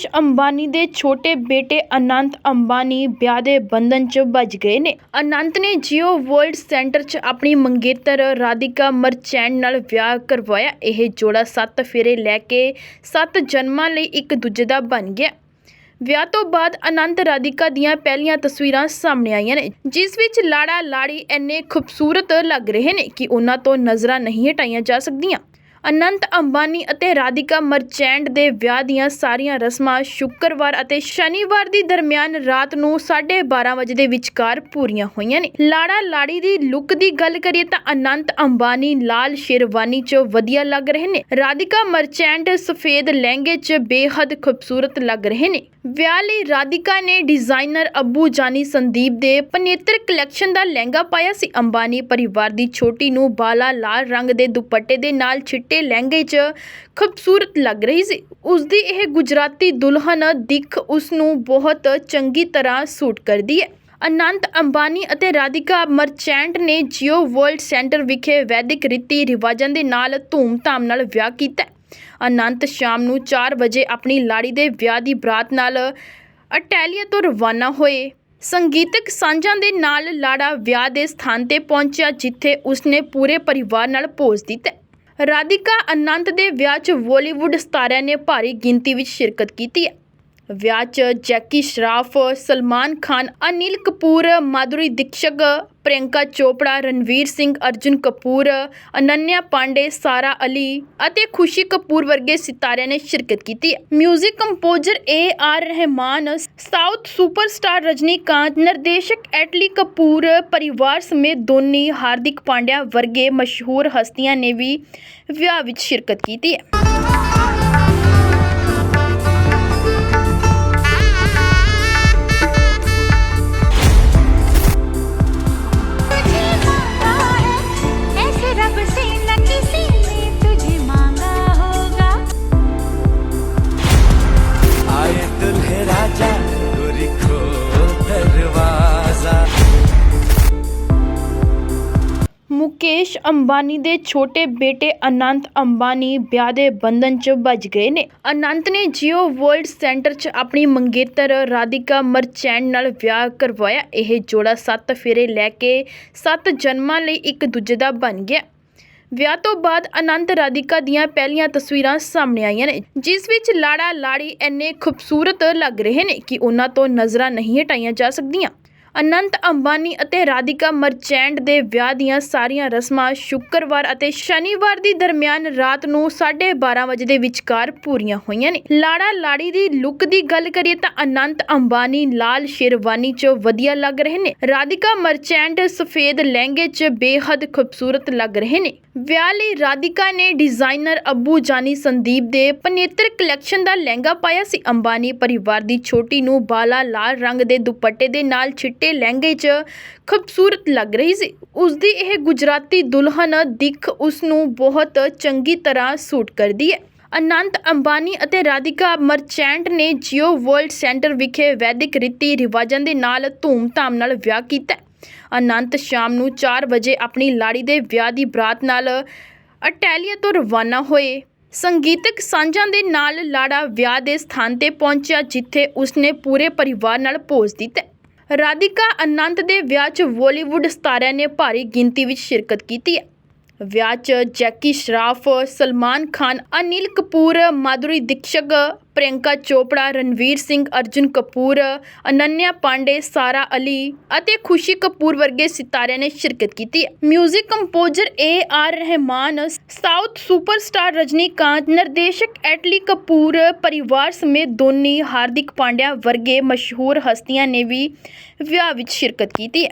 ਮੁਕੇਸ਼ ਅੰਬਾਨੀ ਦੇ ਛੋਟੇ ਬੇਟੇ ਅਨੰਤ ਅੰਬਾਨੀ ਵਿਆਹ ਦੇ ਬੰਧਨ 'ਚ ਵੱਜ ਗਏ ਨੇ। ਅਨੰਤ ਨੇ ਜੀਓ ਵਰਲਡ ਸੈਂਟਰ 'ਚ ਆਪਣੀ ਮੰਗੇਤਰ ਰਾਧਿਕਾ ਮਰਚੈਂਟ ਨਾਲ ਵਿਆਹ ਕਰਵਾਇਆ। ਇਹ ਜੋੜਾ ਸੱਤ ਫੇਰੇ ਲੈ ਕੇ ਸੱਤ ਜਨਮਾਂ ਲਈ ਇੱਕ ਦੂਜੇ ਦਾ ਬਣ ਗਿਆ। ਵਿਆਹ ਤੋਂ ਬਾਅਦ ਅਨੰਤ ਰਾਧਿਕਾ ਦੀਆਂ ਪਹਿਲੀਆਂ ਤਸਵੀਰਾਂ ਸਾਹਮਣੇ ਆਈਆਂ ਨੇ, ਜਿਸ ਵਿੱਚ ਲਾੜਾ ਲਾੜੀ ਇੰਨੇ ਖੂਬਸੂਰਤ ਲੱਗ ਰਹੇ ਨੇ ਕਿ ਉਹਨਾਂ ਤੋਂ ਨਜ਼ਰਾਂ ਨਹੀਂ ਹਟਾਈਆਂ ਜਾ ਸਕਦੀਆਂ। ਅਨੰਤ ਅੰਬਾਨੀ ਅਤੇ ਰਾਧਿਕਾ ਮਰਚੈਂਟ ਦੇ ਵਿਆਹ ਦੀਆਂ ਸਾਰੀਆਂ ਰਸਮਾਂ ਸ਼ੁੱਕਰਵਾਰ ਅਤੇ ਸ਼ਨੀਵਾਰ ਦੀ ਦਰਮਿਆਨ ਰਾਤ ਨੂੰ 12:30 ਵਜੇ ਦੇ ਵਿਚਕਾਰ ਪੂਰੀਆਂ ਹੋਈਆਂ ਨੇ। ਲਾੜਾ ਲਾੜੀ ਦੀ ਲੁੱਕ ਦੀ ਗੱਲ ਕਰੀਏ ਤਾਂ ਅਨੰਤ ਅੰਬਾਨੀ ਲਾਲ ਸ਼ੇਰਵਾਨੀ 'ਚ ਵਧੀਆ ਲੱਗ ਰਹੇ ਨੇ। ਰਾਧਿਕਾ ਮਰਚੈਂਟ ਸਫੇਦ ਲਹਿੰਗੇ 'ਚ ਬੇਹੱਦ ਖੂਬਸੂਰਤ ਲੱਗ ਰਹੇ ਨੇ। ਵਿਆਹ ਲਈ ਰਾਧਿਕਾ ਨੇ ਡਿਜ਼ਾਈਨਰ ਅੱਬੂ ਜਾਨੀ ਸੰਦੀਪ ਦੇ ਪਨੇਤਰ ਕਲੈਕਸ਼ਨ ਦਾ ਲਹਿੰਗਾ ਪਾਇਆ ਸੀ। ਅੰਬਾਨੀ ਪਰਿਵਾਰ ਦੀ ਛੋਟੀ ਨੂੰ ਬਾਲਾ ਲਾਲ ਰੰਗ ਦੇ ਦੁਪੱਟੇ ਦੇ ਨਾਲ ਚਿੱਟੇ ਲਹਿੰਗੇ 'ਚ ਖੂਬਸੂਰਤ ਲੱਗ ਰਹੀ ਸੀ। ਉਸਦੀ ਇਹ ਗੁਜਰਾਤੀ ਦੁਲਹਨ ਦਿੱਖ ਉਸਨੂੰ ਬਹੁਤ ਚੰਗੀ ਤਰ੍ਹਾਂ ਸੂਟ ਕਰਦੀ ਹੈ। ਅਨੰਤ ਅੰਬਾਨੀ ਅਤੇ ਰਾਧਿਕਾ ਮਰਚੈਂਟ ਨੇ ਜੀਓ ਵਰਲਡ ਸੈਂਟਰ ਵਿਖੇ ਵੈਦਿਕ ਰੀਤੀ ਰਿਵਾਜਾਂ ਦੇ ਨਾਲ ਧੂਮ-ਧਾਮ ਨਾਲ ਵਿਆਹ ਕੀਤਾ ਅਨੰਤ ਸ਼ਾਮ ਨੂੰ ਚਾਰ ਵਜੇ ਆਪਣੀ ਲਾੜੀ ਦੇ ਵਿਆਹ ਦੀ ਬਰਾਤ ਨਾਲ ਅਟੈਲੀਆ ਤੋਂ ਰਵਾਨਾ ਹੋਏ। ਸੰਗੀਤਕ ਸਾਂਝਾਂ ਦੇ ਨਾਲ ਲਾੜਾ ਵਿਆਹ ਦੇ ਸਥਾਨ ਤੇ ਪਹੁੰਚਿਆ, ਜਿੱਥੇ ਉਸਨੇ ਪੂਰੇ ਪਰਿਵਾਰ ਨਾਲ ਭੋਜ ਦਿੱਤਾ ਰਾਧਿਕਾ ਅਨੰਤ ਦੇ ਵਿਆਹ 'ਚ ਬਾਲੀਵੁੱਡ ਸਤਾਰਿਆਂ ਨੇ ਭਾਰੀ ਗਿਣਤੀ ਵਿੱਚ ਸ਼ਿਰਕਤ ਕੀਤੀ। ਵਿਆਹ 'ਚ ਜੈਕੀ ਸ਼ਰਾਫ, ਸਲਮਾਨ ਖਾਨ, ਅਨਿਲ ਕਪੂਰ, ਮਾਧੁਰੀ ਦੀਕਸ਼ਕ, ਪ੍ਰਿਯੰਕਾ ਚੋਪੜਾ, ਰਣਵੀਰ ਸਿੰਘ, ਅਰਜੁਨ ਕਪੂਰ, ਅਨੰਨਿਆ ਪਾਂਡੇ, ਸਾਰਾ ਅਲੀ ਅਤੇ ਖੁਸ਼ੀ ਕਪੂਰ ਵਰਗੇ ਸਿਤਾਰਿਆਂ ਨੇ ਸ਼ਿਰਕਤ ਕੀਤੀ। ਹੈ music composer A R Rahman south superstar Rajinikanth, ਨਿਰਦੇਸ਼ਕ ਐਟਲੀ ਕਪੂਰ, ਪਰਿਵਾਰ ਸਮੇਤ ਦੋਨੀ ਹਾਰਦਿਕ ਪਾਂਡਿਆ ਵਰਗੇ ਮਸ਼ਹੂਰ ਹਸਤੀਆਂ ਨੇ ਵੀ ਵਿਆਹ ਵਿੱਚ ਸ਼ਿਰਕਤ ਕੀਤੀ ਹੈ। ਮੁਕੇਸ਼ ਅੰਬਾਨੀ ਦੇ ਛੋਟੇ ਬੇਟੇ ਅਨੰਤ ਅੰਬਾਨੀ ਵਿਆਹ ਦੇ ਬੰਧਨ 'ਚ ਵੱਜ ਗਏ ਨੇ। ਅਨੰਤ ਨੇ ਜੀਓ ਵਰਲਡ ਸੈਂਟਰ 'ਚ ਆਪਣੀ ਮੰਗੇਤਰ ਰਾਧਿਕਾ ਮਰਚੈਂਟ ਨਾਲ ਵਿਆਹ ਕਰਵਾਇਆ। ਇਹ ਜੋੜਾ ਸੱਤ ਫੇਰੇ ਲੈ ਕੇ ਸੱਤ ਜਨਮਾਂ ਲਈ ਇੱਕ ਦੂਜੇ ਦਾ ਬਣ ਗਿਆ। ਵਿਆਹ ਤੋਂ ਬਾਅਦ ਅਨੰਤ ਰਾਧਿਕਾ ਦੀਆਂ ਪਹਿਲੀਆਂ ਤਸਵੀਰਾਂ ਸਾਹਮਣੇ ਆਈਆਂ ਨੇ, ਜਿਸ ਵਿੱਚ ਲਾੜਾ ਲਾੜੀ ਇੰਨੇ ਖੂਬਸੂਰਤ ਲੱਗ ਰਹੇ ਨੇ ਕਿ ਉਹਨਾਂ ਤੋਂ ਨਜ਼ਰਾਂ ਨਹੀਂ ਹਟਾਈਆਂ ਜਾ ਸਕਦੀਆਂ। ਅਨੰਤ ਅੰਬਾਨੀ ਅਤੇ ਰਾਧਿਕਾ ਮਰਚੈਂਟ ਦੇ ਵਿਆਹ ਦੀਆਂ ਸਾਰੀਆਂ ਰਸਮਾਂ ਸ਼ੁੱਕਰਵਾਰ ਅਤੇ ਸ਼ਨੀਵਾਰ ਦੀ ਦਰਮਿਆਨ ਰਾਤ ਨੂੰ 12:30 ਵਜੇ ਦੇ ਵਿਚਕਾਰ ਪੂਰੀਆਂ ਹੋਈਆਂ ਨੇ। ਲਾੜਾ ਲਾੜੀ ਦੀ ਲੁੱਕ ਦੀ ਗੱਲ ਕਰੀਏ ਤਾਂ ਅਨੰਤ ਅੰਬਾਨੀ ਲਾਲ ਸ਼ੇਰਵਾਨੀ 'ਚ ਵਧੀਆ ਲੱਗ ਰਹੇ ਨੇ। ਰਾਧਿਕਾ ਮਰਚੈਂਟ ਸਫੇਦ ਲਹਿੰਗੇ 'ਚ ਬੇਹੱਦ ਖੂਬਸੂਰਤ ਲੱਗ ਰਹੇ ਨੇ। ਵਿਆਹ ਲਈ ਰਾਧਿਕਾ ਨੇ ਡਿਜ਼ਾਈਨਰ ਅੱਬੂ ਜਾਨੀ ਸੰਦੀਪ ਦੇ ਪਨੇਤਰ ਕਲੈਕਸ਼ਨ ਦਾ ਲਹਿੰਗਾ ਪਾਇਆ ਸੀ। ਅੰਬਾਨੀ ਪਰਿਵਾਰ ਦੀ ਛੋਟੀ ਨੂੰ ਬਾਲਾ ਲਾਲ ਰੰਗ ਦੇ ਦੁਪੱਟੇ ਦੇ ਨਾਲ ਚਿੱਟੇ ਲਹਿੰਗੇ 'ਚ ਖੂਬਸੂਰਤ ਲੱਗ ਰਹੀ ਸੀ। ਉਸਦੀ ਇਹ ਗੁਜਰਾਤੀ ਦੁਲਹਨ ਦਿੱਖ ਉਸਨੂੰ ਬਹੁਤ ਚੰਗੀ ਤਰ੍ਹਾਂ ਸੂਟ ਕਰਦੀ ਹੈ। ਅਨੰਤ ਅੰਬਾਨੀ ਅਤੇ ਰਾਧਿਕਾ ਮਰਚੈਂਟ ਨੇ ਜੀਓ ਵਰਲਡ ਸੈਂਟਰ ਵਿਖੇ ਵੈਦਿਕ ਰੀਤੀ ਰਿਵਾਜਾਂ ਦੇ ਨਾਲ ਧੂਮ-ਧਾਮ ਨਾਲ ਵਿਆਹ ਕੀਤਾ ਅਨੰਤ ਸ਼ਾਮ ਨੂੰ ਚਾਰ ਵਜੇ ਆਪਣੀ ਲਾੜੀ ਦੇ ਵਿਆਹ ਦੀ ਬਰਾਤ ਨਾਲ ਅਟੈਲੀਆ ਤੋਂ ਰਵਾਨਾ ਹੋਏ। ਸੰਗੀਤਕ ਸਾਂਝਾਂ ਦੇ ਨਾਲ ਲਾੜਾ ਵਿਆਹ ਦੇ ਸਥਾਨ ਤੇ ਪਹੁੰਚਿਆ, ਜਿੱਥੇ ਉਸਨੇ ਪੂਰੇ ਪਰਿਵਾਰ ਨਾਲ ਭੋਜ ਦਿੱਤਾ ਰਾਧਿਕਾ ਅਨੰਤ ਦੇ ਵਿਆਹ 'ਚ ਬਾਲੀਵੁੱਡ ਸਤਾਰਿਆਂ ਨੇ ਭਾਰੀ ਗਿਣਤੀ ਵਿੱਚ ਸ਼ਿਰਕਤ ਕੀਤੀ ਹੈ। ਵਿਆਹ 'ਚ ਜੈਕੀ ਸ਼ਰਾਫ, ਸਲਮਾਨ ਖਾਨ, ਅਨਿਲ ਕਪੂਰ, ਮਾਧੁਰੀ ਦੀਕਸ਼ਤ ਪ੍ਰਿਯੰਕਾ ਚੋਪੜਾ, ਰਣਵੀਰ ਸਿੰਘ, ਅਰਜੁਨ ਕਪੂਰ, ਅਨੰਨਿਆ ਪਾਂਡੇ, ਸਾਰਾ ਅਲੀ ਅਤੇ ਖੁਸ਼ੀ ਕਪੂਰ ਵਰਗੇ ਸਿਤਾਰਿਆਂ ਨੇ ਸ਼ਿਰਕਤ ਕੀਤੀ। ਹੈ music composer A R Rahman south superstar Rajinikanth, ਨਿਰਦੇਸ਼ਕ ਐਟਲੀ ਕਪੂਰ, ਪਰਿਵਾਰ ਸਮੇਤ ਦੋਨੀ ਹਾਰਦਿਕ ਪਾਂਡਿਆ ਵਰਗੇ ਮਸ਼ਹੂਰ ਹਸਤੀਆਂ ਨੇ ਵੀ ਵਿਆਹ ਵਿੱਚ ਸ਼ਿਰਕਤ ਕੀਤੀ ਹੈ।